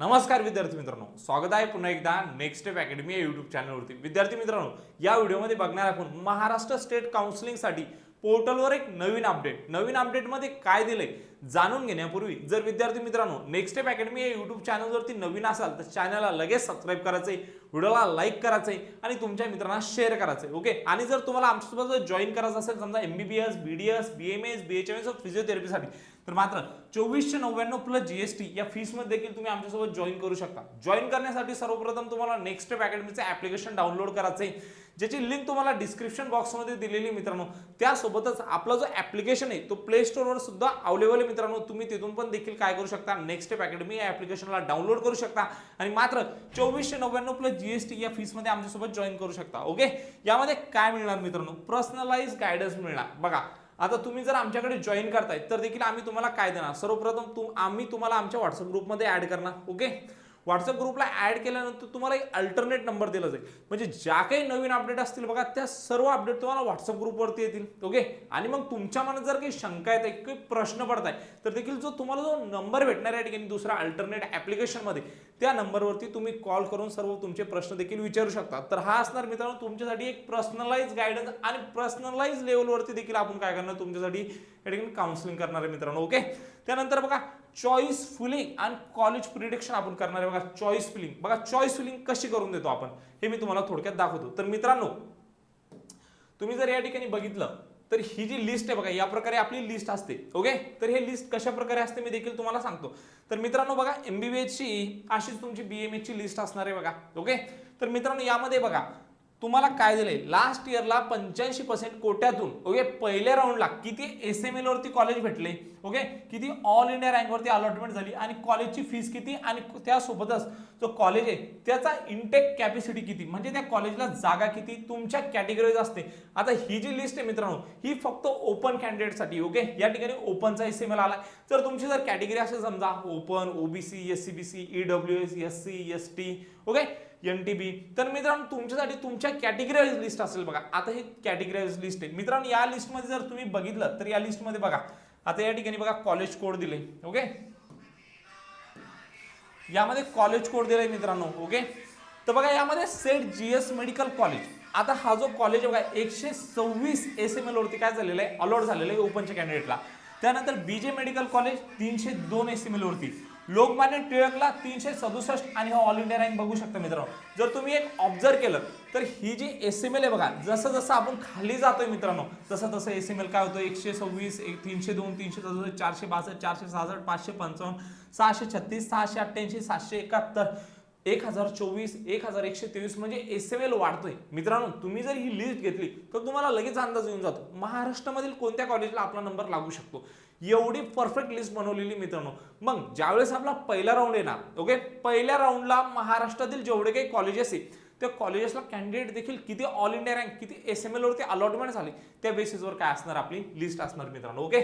नमस्कार विद्यार्थी मित्रांनो. स्वागत आहे पुन्हा एकदा नेक्स्ट स्टेप अकॅडमी या युट्यूब चॅनलवरती विद्यार्थी मित्रांनो या व्हिडिओमध्ये बघणार आपण महाराष्ट्र स्टेट काउन्सिलिंगसाठी पोर्टलवर एक नवीन अपडेट. नवीन अपडेटमध्ये काय दिलंय? जाणून घेण्यापूर्वी जर विद्यार्थी मित्रांनो नेक्स्ट स्टेप अकॅडमी या युट्यूब चॅनलवरती नवीन असाल तर चॅनलला लगेच सबस्क्राईब करायचंय व्हिडिओला लाईक करायचंय आणि तुमच्या मित्रांना शेअर करायचंय ओके आणि जर तुम्हाला आमच्यासोबत जॉईन करायचं असेल समजा M B B S B D S B M S B H M S फिजिओथेरपीसाठी तर मात्र चोवीसशे नव्याण्णव प्लस जीएसटी या फीसमध्ये देखील तुम्ही आमच्यासोबत जॉईन करू शकता. जॉईन करण्यासाठी सर्वप्रथम तुम्हाला नेक्स्ट स्टेप अकॅडमीचं ॲप्लिकेशन डाउनलोड करायचं आहे ज्याची लिंक तुम्हाला डिस्क्रिप्शन बॉक्समध्ये दिलेली मित्रांनो त्यासोबतच आपला जो ॲप्लिकेशन आहे तो प्ले स्टोरवर सुद्धा अवेलेबल आहे मित्रांनो. तुम्ही तिथून पण देखील काय करू शकता? नेक्स्ट स्टेप अकॅडमी या ॲप्लिकेशनला डाउनलोड करू शकता. आणि मात्र चोवीसशे नव्याण्णव प्लस जीएसटी या फीसमध्ये आमच्यासोबत जॉईन करू शकता ओके यामध्ये काय मिळणार मित्रांनो? पर्सनलाइज गायडन्स मिळणार. बघा आता तुम्ही जर आमच्याकडे जॉईन करताय तर देखील आम्ही तुम्हाला काय देणार? सर्वप्रथम तुम आम्ही तुम्हाला आमच्या व्हॉट्सअप ग्रुपमध्ये ऍड करणार ओके व्हॉट्सअप ग्रुपला ऍड केल्यानंतर तुम्हाला एक अल्टरनेट नंबर दिला जाईल. म्हणजे ज्या काही नवीन अपडेट असतील बघा त्या सर्व अपडेट तुम्हाला व्हॉट्सअप ग्रुपवरती येतील ओके आणि मग तुमच्या मनात जर काही शंका येत आहे काही प्रश्न पडत आहे तर देखील जो तुम्हाला जो नंबर भेटणार आहे ठिकाणी दुसरा अल्टरनेट ऍप्लिकेशनमध्ये त्या नंबरवरती तुम्ही कॉल करून सर्व तुमचे प्रश्न देखील विचारू शकता. तर हा असणार मित्रांनो तुमच्यासाठी एक पर्सनलाइज गायडन्स आणि पर्सनलाइज लेवलवरती देखील आपण काय करणार तुमच्यासाठी या ठिकाणी काउन्सिलिंग करणार आहे मित्रांनो ओके त्यानंतर बघा चॉईस फिलिंग आणि कॉलेज प्रिडिक्शन आपण करणार आहे. बघा चॉईस फिलिंग बघा चॉईस फिलिंग कशी करून देतो आपण? हे मी तुम्हाला थोडक्यात दाखवतो. तर मित्रांनो तुम्ही जर या ठिकाणी बघितलं तर ही जी लिस्ट आहे बघा या प्रकारे आपली लिस्ट असते. ओके तर हे लिस्ट कशा प्रकारे असते मी देखील तुम्हाला सांगतो. तर मित्रांनो बघा एमबीबीएसची अशीच तुमची बीएमएची लिस्ट असणार आहे बघा. ओके तर मित्रांनो यामध्ये बघा तुम्हाला काय झालंय लास्ट इयरला पंच्याऐंशी पर्सेंट कोट्यातून ओके पहिल्या राऊंडला किती एस एम एलवरती कॉलेज भेटले ओके किती ऑल इंडिया रँकवरती अलॉटमेंट झाली आणि कॉलेजची फीस किती आणि त्यासोबतच जो कॉलेज आहे त्याचा इंटेक कॅपॅसिटी किती? म्हणजे त्या कॉलेजला जागा किती? तुमच्या कॅटेगरीज असते. आता ही जी लिस्ट आहे मित्रांनो ही फक्त ओपन कॅन्डिडेटसाठी ओके या ठिकाणी ओपनचा एस एम एल आला जर तुमची जर कॅटेगरी असेल समजा open OBC S C B C E W S S C S T okay N T B तर मित्रांनो तुमच्यासाठी तुमच्या कॅटेगरीज लिस्ट असेल बघा. आता ही कॅटेगरीज लिस्ट आहे. मित्रांनो या लिस्टमध्ये जर तुम्ही बघितलं तर या लिस्टमध्ये बघा. आता या ठिकाणी बघा कॉलेज कोड दिले. ओके यामध्ये कॉलेज कोड दिलाय मित्रांनो. ओके तर बघा यामध्ये Seth G S medical college. आता हा जो कॉलेज बघा एकशे सव्वीस एस एम एल वरती काय झालेलं आहे? अलॉट झालेलं आहे ओपनच्या कॅन्डिडेटला त्यानंतर बीजे मेडिकल कॉलेज तीनशे दोन एस एम एल वरती. लोकमान्य टिळकला तीनशे सदुसष्ट आणि हा ऑल इंडिया रँक बघू शकता मित्रांनो. जर तुम्ही एक ऑब्झर्व केलं तर ही जी एस एम एल आहे बघा जसं जसं आपण खाली जातोय मित्रांनो तसं तसं एस एम एल काय होतं? एकशे सव्वीस एक तीनशे दोन तीनशे सदुसष्ट चारशे बासष्ट चारशे सहासष्ट पाचशे पंचावन्न सहाशे छत्तीस सहाशे अठ्ठ्याऐंशी सातशे एकाहत्तर एक हजार चोवीस एक हजार एकशे तेवीस म्हणजे एस एम एल वाढतोय. मित्रांनो तुम्ही जर ही लिस्ट घेतली तर तुम्हाला लगेच अंदाज येऊन जातो. महाराष्ट्रामधील कोणत्या कॉलेजला आपला नंबर लागू शकतो? एवढी परफेक्ट लिस्ट बनवलेली मित्रांनो. मग ज्यावेळेस आपला पहिला राऊंड येणार ओके पहिल्या राऊंडला महाराष्ट्रातील जेवढे काही कॉलेजेस आहे त्या कॉलेजेसला कॅन्डिडेट देखील किती ऑल इंडिया रँक किती एस एम एलवरती अलॉटमेंट झाली त्या बेसिसवर काय असणार आपली लिस्ट असणार मित्रांनो ओके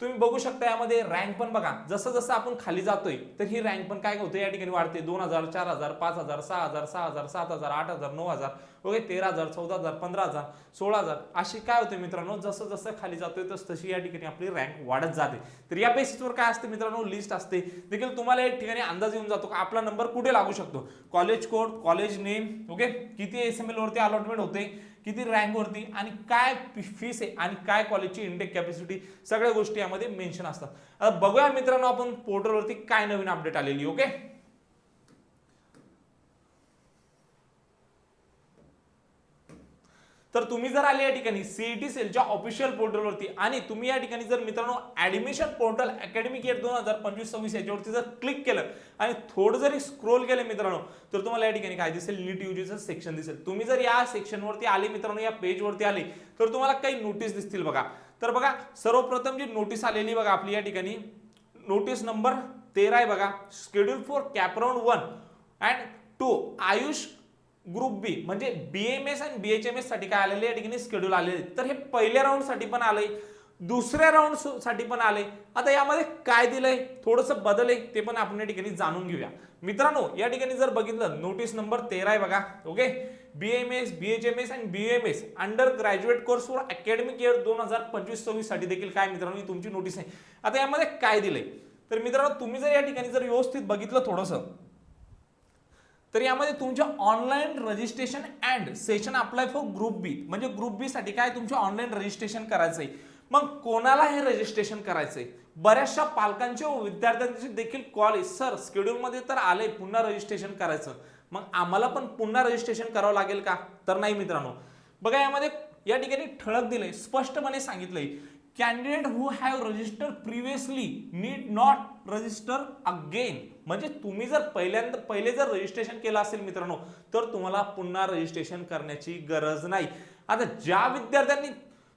तुम्ही बघू शकता यामध्ये रँक पण बघा. जसं जसं आपण खाली जातोय तर ही रँक पण काय होते? या ठिकाणी वाढते. दोन हजार चार हजार पाच हजार सहा हजार सहा हजार सात हजार आठ हजार नऊ हजार ओके तेरा हजार चौदा हजार पंधरा हजार सोळा हजार. अशी काय होते मित्रांनो? जसं जसं खाली जातोय तस तशी या ठिकाणी आपली रँक वाढत जाते. तर या बेसिसवर काय असते मित्रांनो? लिस्ट असते. देखील तुम्हाला एक ठिकाणी अंदाज येऊन जातो आपला नंबर कुठे लागू शकतो? College code college name okay? किती एस एम एल वरती अलॉटमेंट होते? किती रँकवरती आणि काय फीस आहे आणि काय कॉलेजची इंटेक कॅपॅसिटी सगळ्या गोष्टी यामध्ये मेन्शन असतात. आता बघूया मित्रांनो आपण पोर्टलवरती काय नवीन अपडेट आलेली ओके तर तुम्ही जर आले या ठिकाणी सीईटी सेलच्या ऑफिशियल पोर्टलवरती आणि तुम्ही या ठिकाणी जर मित्रांनो ऍडमिशन पोर्टल अकॅडमिक इयर दोन हजार पंचवीस सव्वीस याच्यावरती जर क्लिक केलं आणि थोडं जरी स्क्रोल केलं मित्रांनो तर तुम्हाला या ठिकाणी काय दिसेल? नीट युजीचं सेक्शन दिसेल. तुम्ही जर या सेक्शनवरती आले मित्रांनो या पेजवरती आले तर तुम्हाला काही नोटीस दिसतील बघा. तर बघा सर्वप्रथम जी नोटीस आलेली बघा आपली या ठिकाणी नोटीस नंबर तेरा आहे बघा. Schedule for cap round one and two AYUSH group B म्हणजे बीएमएस आणि बीएचएमएससाठी काय आलेले या ठिकाणी स्केड्यूल आलेले तर हे पहिल्या राऊंडसाठी पण आलंय दुसऱ्या राऊंडसाठी पण आले आता यामध्ये काय दिलंय? थोडंसं बदल आहे ते पण आपण या ठिकाणी जाणून घेऊया. मित्रांनो या ठिकाणी जर बघितलं नोटीस नंबर तेरा आहे बघा ओके बीएमएस बीएचएमएस आणि BMS undergraduate course for academic year दोन हजार पंचवीस सव्वीससाठी देखील काय मित्रांनो ही तुमची नोटीस आहे. आता यामध्ये काय दिलंय? तर मित्रांनो तुम्ही जर या ठिकाणी जर व्यवस्थित बघितलं थोडंसं तर यामध्ये तुमच्या online registration and session apply for group B म्हणजे ग्रुप बी साठी काय तुमचे ऑनलाईन रजिस्ट्रेशन करायचंय? मग कोणाला हे रजिस्ट्रेशन करायचंय? बऱ्याचशा पालकांचे व विद्यार्थ्यांचे देखील कॉल सर स्केड्यूलमध्ये तर आले पुन्हा रजिस्ट्रेशन करायचं. मग आम्हाला पण पुन्हा रजिस्ट्रेशन करावं लागेल का? तर नाही मित्रांनो. बघा यामध्ये या ठिकाणी ठळक दिलंय स्पष्टपणे सांगितलंय. Candidate who have register previously need not register again म्हणजे तुम्ही जर पहिल्यांदा पहिले जर रजिस्ट्रेशन केलं असेल मित्रांनो तर तुम्हाला पुन्हा रजिस्ट्रेशन करण्याची गरज नाही. आता ज्या विद्यार्थ्यांनी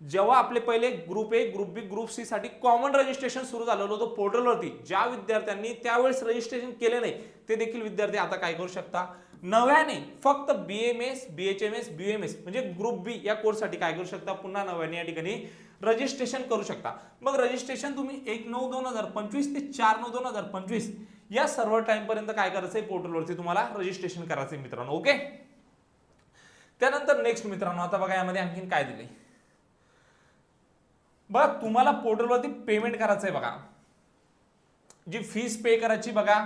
जेव्हा आपले पहिले group A group B group C साठी कॉमन रजिस्ट्रेशन सुरू झालेलं होतं पोर्टलवरती ज्या विद्यार्थ्यांनी त्यावेळेस रजिस्ट्रेशन केले नाही ते देखील विद्यार्थी आता काय करू शकता? नव्याने फक्त B M S B H M S B M S म्हणजे ग्रुप बी या कोर्ससाठी काय करू शकता? पुन्हा नव्याने या ठिकाणी रजिस्ट्रेशन करू शकता. मग रजिस्ट्रेशन तुम्ही एक नऊ दोन हजार पंचवीस ते चार नऊ दोन हजार पंचवीस या सर्व टाइमपर्यंत काय करायचं आहे? पोर्टलवरती तुम्हाला रजिस्ट्रेशन करायचं आहे मित्रांनो ओके त्यानंतर नेक्स्ट मित्रांनो आता बघा यामध्ये आणखीन काय दिले बघा तुम्हाला पोर्टलवरती पेमेंट करायचं आहे बघा. जी फीस पे करायची बघा.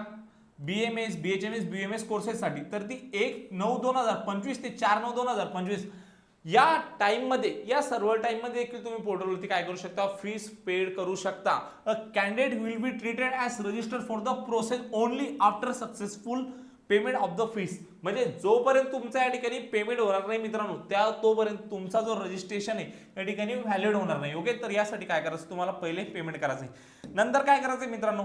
B M S B H M S B M S कोर्सेससाठी तर ती एक नऊ दोन हजार पंचवीस ते चार नऊ दोन हजार पंचवीस या टाईममध्ये या सर्व टाईममध्ये देखील तुम्ही पोर्टलवरती काय करू शकता? फीस पेड करू शकता. A candidate will be treated as register for the process only after successful payment of the fees म्हणजे जोपर्यंत तुमचा या ठिकाणी पेमेंट होणार नाही मित्रांनो त्या तोपर्यंत तुमचा जो रजिस्ट्रेशन आहे या ठिकाणी व्हॅलिड होणार नाही. ओके तर यासाठी काय करायचं? तुम्हाला पहिले पेमेंट करायचं आहे. नंतर काय करायचं मित्रांनो?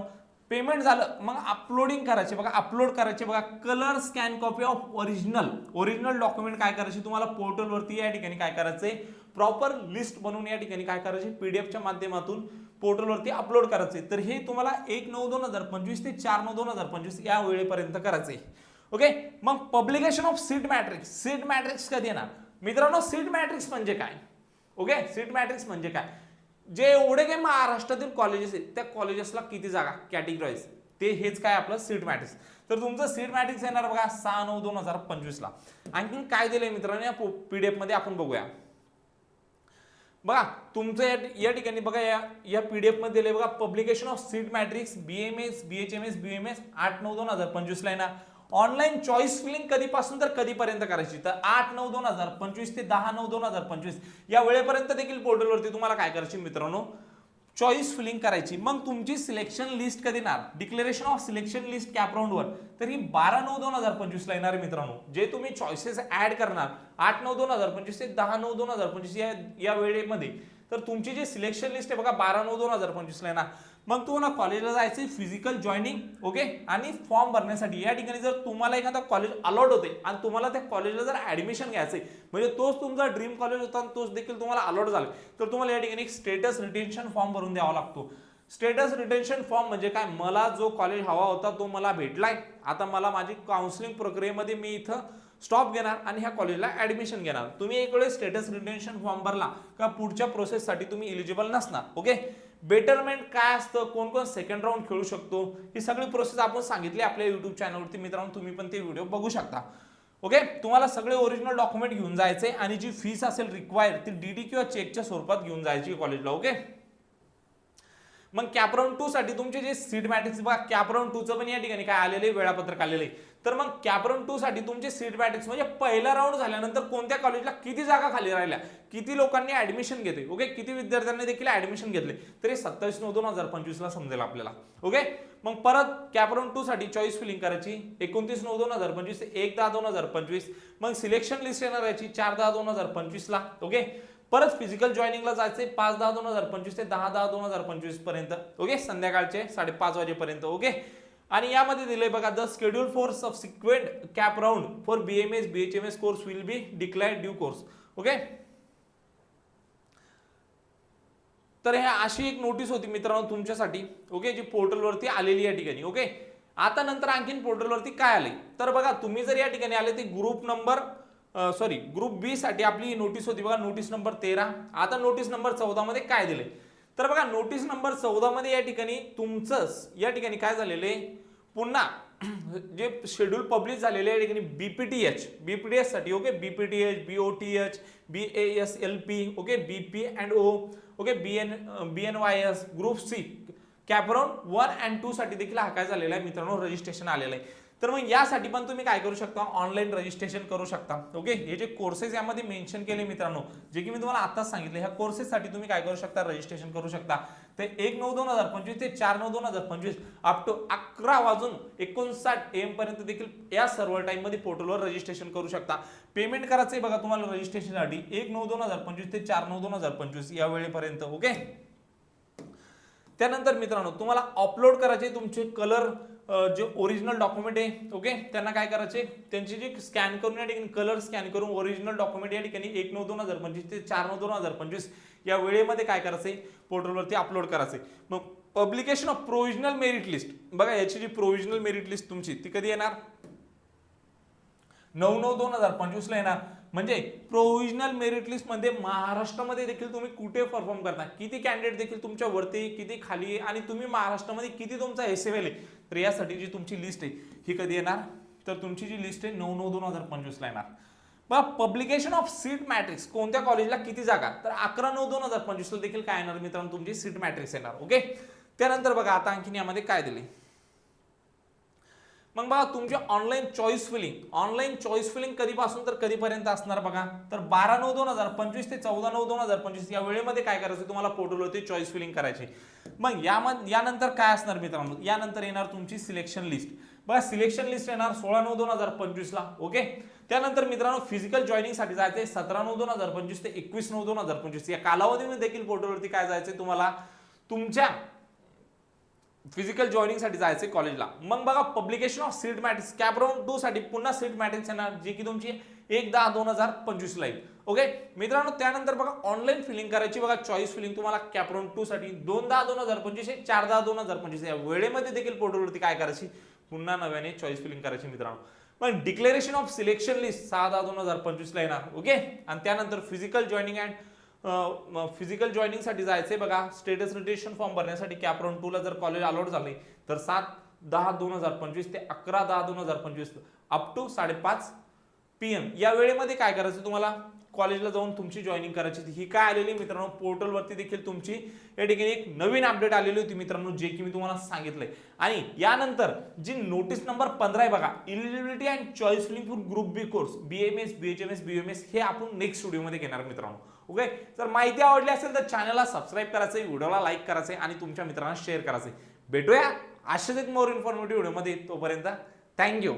पेमेंट झालं मग अपलोडिंग करायचे. बघा अपलोड करायचे. बघा colour scan copy of original original document काय करायचे? तुम्हाला पोर्टलवरती या ठिकाणी काय करायचंय? प्रॉपर लिस्ट बनवून या ठिकाणी काय करायचे? पीडीएफच्या माध्यमातून पोर्टलवरती अपलोड करायचे तर हे तुम्हाला एक नऊ दोन हजार पंचवीस ते चार नऊ दोन हजार पंचवीस या वेळेपर्यंत करायचंय. ओके मग publication of seat matrix seat matrix कधी येणार? मित्रांनो सीट मॅट्रिक्स म्हणजे काय? ओके सीट मॅट्रिक्स म्हणजे काय? जे एवढे काही महाराष्ट्रातील कॉलेजेस आहेत त्या कॉलेजेसला किती जागा? कॅटेगराईज ते हेच काय आपलं सीट मॅट्रिक्स तर तुमचं सीट मॅट्रिक्स येणार बघा सहा नऊ दोन हजार पंचवीसला. आणखीन काय दिलंय मित्रांनो या पीडीएफमध्ये आपण बघूया. बघा तुमचं या या ठिकाणी बघा या या पीडीएफमध्ये दिले बघा publication of seat matrix B M S B H M S B M S आठ नऊ दोन हजार पंचवीसला येणार. ऑनलाईन चॉईस फिलिंग कधीपासून तर कधीपर्यंत करायची? तर आठ नऊ दोन हजार पंचवीस ते दहा नऊ दोन हजार पंचवीस या वेळेपर्यंत देखील पोर्टलवरती तुम्हाला काय करायची मित्रांनो? चॉईस फिलिंग करायची. मग तुमची सिलेक्शन लिस्ट कधी येणार? Declaration of selection list cap राऊंडवर तर ही बारा नऊ दोन हजार पंचवीसला येणार मित्रांनो. जे तुम्ही चॉईसेस ऍड करणार आठ नऊ दोन हजार पंचवीस ते दहा नऊ दोन हजार पंचवीस या या वेळेमध्ये तर तुमची जी सिलेक्शन लिस्ट आहे बघा बारा नऊ दोन हजार पंचवीसला येणार. मग तुम्हाला कॉलेजला जायचं फिजिकल जॉईनिंग ओके आणि फॉर्म भरण्यासाठी. या ठिकाणी जर तुम्हाला एखादा कॉलेज अलॉट होते आणि तुम्हाला त्या कॉलेजला जर ऍडमिशन घ्यायचंय म्हणजे तोच तुमचा ड्रीम कॉलेज होता आणि तोच देखील तुम्हाला अलॉट झाला. तर तुम्हाला या ठिकाणी एक स्टेटस रिटेन्शन फॉर्म भरून द्यावा लागतो. स्टेटस रिटेन्शन फॉर्म म्हणजे काय? मला जो कॉलेज हवा होता तो मला भेटलाय. आता मला माझी काउन्सिलिंग प्रक्रियेमध्ये मी इथं स्टॉप घेणार आणि ह्या कॉलेजला ऍडमिशन घेणार. तुम्ही एक वेळेस स्टेटस रिटेन्शन फॉर्म भरला का पुढच्या प्रोसेससाठी तुम्ही इलिजिबल नसणार ओके बेटरमेंट काय असतं? कोण कोण सेकंड राऊंड खेळू शकतो? ही सगळी प्रोसेस आपण सांगितली आपल्या युट्यूब चॅनलवरती मित्रांनो तुम्ही पण ते व्हिडिओ बघू शकता. ओके तुम्हाला सगळे ओरिजिनल डॉक्युमेंट घेऊन जायचे आणि जी फीस असेल रिक्वायर ती डीडी किंवा चेकच्या स्वरूपात घेऊन जायची कॉलेजला ओके मग कॅपराऊंड टू साठी तुमचे जे सीट मॅट्रिक्स बघा कॅपराऊंड टूचं पण या ठिकाणी काय आलेले वेळापत्रक आलेले तर मग कॅपरन टू साठी तुमचे सीट मॅट्रिक्स म्हणजे पहिला राऊंड झाल्यानंतर कोणत्या कॉलेजला किती जागा खाली राहिल्या? किती लोकांनी ऍडमिशन घेतले? ओके किती विद्यार्थ्यांनी देखील ऍडमिशन घेतले? तरी सत्तावीस नऊ दोन हजार पंचवीस ला समजेल आपल्याला. ओके मग परत कॅपरन टू साठी चॉईस फिलिंग करायची. एकोणतीस नऊ दोन हजार पंचवीस एक दहा दोन हजार पंचवीस. मग सिलेक्शन लिस्ट येणार याची चार दहा दोन हजार पंचवीस ला ओके परत फिजिकल जॉईनिंगला जायचंय पाच दहा दोन हजार पंचवीस ते दहा दहा दोन हजार पंचवीसपर्यंत. ओके संध्याकाळचे साडेपाच वाजेपर्यंत. ओके आणि यामध्ये दिलंय बघा the schedule for subsequent cap round for B M S B H M S course will be declared due course okay तर हे अशी एक नोटीस होती मित्रांनो तुमच्यासाठी ओके जी पोर्टलवरती आलेली या ठिकाणी ओके आता नंतर आणखीन पोर्टलवरती काय आले तर बघा तुम्ही जर या ठिकाणी आले ते group number sorry group B साठी आपली नोटीस होती बघा नोटीस नंबर तेरा. आता नोटीस नंबर चौदा मध्ये काय दिले तर बघा नोटीस नंबर चौदा मध्ये या ठिकाणी तुमचंच या ठिकाणी काय झालेले पुन्हा जे शेड्यूल पब्लिश झालेले या ठिकाणी बीपीटीएच टी साठी okay BPTH BOTH B A S L P okay BP and O okay B N B N Y S group C cap round one and two साठी देखील हा काय झालेला आहे मित्रांनो रजिस्ट्रेशन आलेलं आहे. तर मग यासाठी पण तुम्ही काय करू शकता? ऑनलाईन रजिस्ट्रेशन करू शकता. ओके हे जे कोर्सेस यामध्ये मेन्शन केले मित्रांनो जे की मी तुम्हाला आताच सांगितले ह्या कोर्सेससाठी तुम्ही काय करू शकता? रजिस्ट्रेशन करू शकता. ते एक नऊ दोन हजार पंचवीस ते चार नऊ दोन हजार पंचवीस अप टू अकरा वाजून एकोणसाठ एम पर्यंत देखील या सर्व टाइममध्ये पोर्टलवर रजिस्ट्रेशन करू शकता. पेमेंट करायचं आहे बघा तुम्हाला रजिस्ट्रेशनसाठी एक नऊ दोन हजार पंचवीस ते चार नऊ दोन हजार पंचवीस या वेळेपर्यंत. ओके त्यानंतर मित्रांनो तुम्हाला अपलोड करायचे तुमचे कलर जे ओरिजिनल डॉक्युमेंट आहे ओके त्यांना काय करायचे? त्यांची जी स्कॅन करून या ठिकाणी कलर स्कॅन करून ओरिजिनल डॉक्युमेंट या ठिकाणी एक नऊ दोन हजार पंचवीस ते चार नऊ दोन हजार पंचवीस या वेळेमध्ये काय करायचंय पोर्टलवरती अपलोड करायचंय मग publication of provisional merit list बघा याची जी प्रोव्हिजनल मेरिट लिस्ट तुमची ती कधी येणार? नऊ नऊ दोन हजार पंचवीसला येणार. म्हणजे प्रोव्हिजनल मेरिट लिस्टमध्ये महाराष्ट्रामध्ये देखील तुम्ही कुठे परफॉर्म करता? किती कॅन्डिडेट देखील तुमच्या वरती किती खाली आहे? आणि तुम्ही महाराष्ट्रामध्ये किती तुमचा एस एम एल आहे? तर यासाठी जी तुमची लिस्ट आहे ही कधी येणार? तर तुमची जी लिस्ट आहे नऊ नऊ दोन हजार पंचवीसला येणार. बघा पब्लिकेशन ऑफ सीट मॅट्रिक्स कोणत्या कॉलेजला किती जागा? तर अकरा नऊ दोन हजार पंचवीसला देखील काय येणार मित्रांनो? तुमची सीट मॅट्रिक्स येणार ओके त्यानंतर बघा आता आणखीन यामध्ये काय दिली? मग बघा तुमची online choice filling online choice filling कधीपासून तर कधीपर्यंत असणार बघा? तर बारा नऊ दोन हजार पंचवीस ते चौदा नऊ दोन हजार पंचवीस या वेळेमध्ये काय करायचं? तुम्हाला पोर्टलवरती चॉईस फिलिंग करायची. मग यामध्ये यानंतर काय असणार मित्रांनो? यानंतर येणार तुमची सिलेक्शन लिस्ट बघा सिलेक्शन लिस्ट येणार सोळा नऊ दोन हजार पंचवीसला ओके त्यानंतर मित्रांनो फिजिकल जॉईनिंगसाठी जायचं जायचंय सतरा नऊ दोन हजार पंचवीस ते एकवीस नऊ दोन हजार पंचवीस. या कालावधीमध्ये देखील पोर्टलवरती काय जायचंय तुम्हाला? तुमच्या फिजिकल जॉईनिंगसाठी जायचं जायचे कॉलेजला मग बघा publication of seat matrix cap round two साठी पुन्हा सीट मॅट्रिक्स येणार जी की तुमची एक दहा दोन हजार पंचवीस ला येईल. ओके मित्रांनो त्यानंतर बघा ऑनलाईन फिलिंग करायची बघा चॉईस फिलिंग तुम्हाला कॅपराऊंड टू साठी दोन दहा दोन हजार पंचवीस आहे चार दहा दोन हजार पंचवीस या वेळेमध्ये देखील पोर्टलवरती काय करायची? पुन्हा नव्याने चॉईस फिलिंग करायची मित्रांनो. पण डिक्लेरेशन ऑफ सिलेक्शन लिस्ट सहा दहा दोन हजार पंचवीसला येणार. ओके आणि त्यानंतर फिजिकल जॉईनिंग अँड फिजिकल जॉईनिंगसाठी जायचं जायचंय बघा. स्टेटस रिटेशन फॉर्म भरण्यासाठी कॅपराऊंड टूला जर कॉलेज अलाउड झाले तर सात दहा दोन हजार पंचवीस ते अकरा दहा दोन हजार पंचवीस अप टू साडेपाच पी एम या वेळेमध्ये काय करायचं तुम्हाला? कॉलेजला जाऊन तुमची जॉईनिंग करायची होती. ही काय आलेली मित्रांनो? पोर्टलवरती देखील तुमची या ठिकाणी एक नवीन अपडेट आलेली होती मित्रांनो जे की मी तुम्हाला सांगितलंय. आणि यानंतर जी नोटीस नंबर पंधरा आहे बघा eligibility and choice filling for group B course B M S B H M S B M S हे आपण नेक्स्ट व्हिडिओमध्ये घेणार मित्रांनो. ओके जर माहिती आवडली असेल तर चॅनलला सबस्क्राईब करायचं व्हिडिओला लाईक करायचंय आणि तुमच्या मित्रांना शेअर करायचंय. भेटूया अशाच एक मोर इन्फॉर्मेटिव्ह व्हिडिओमध्ये तोपर्यंत. थँक्यू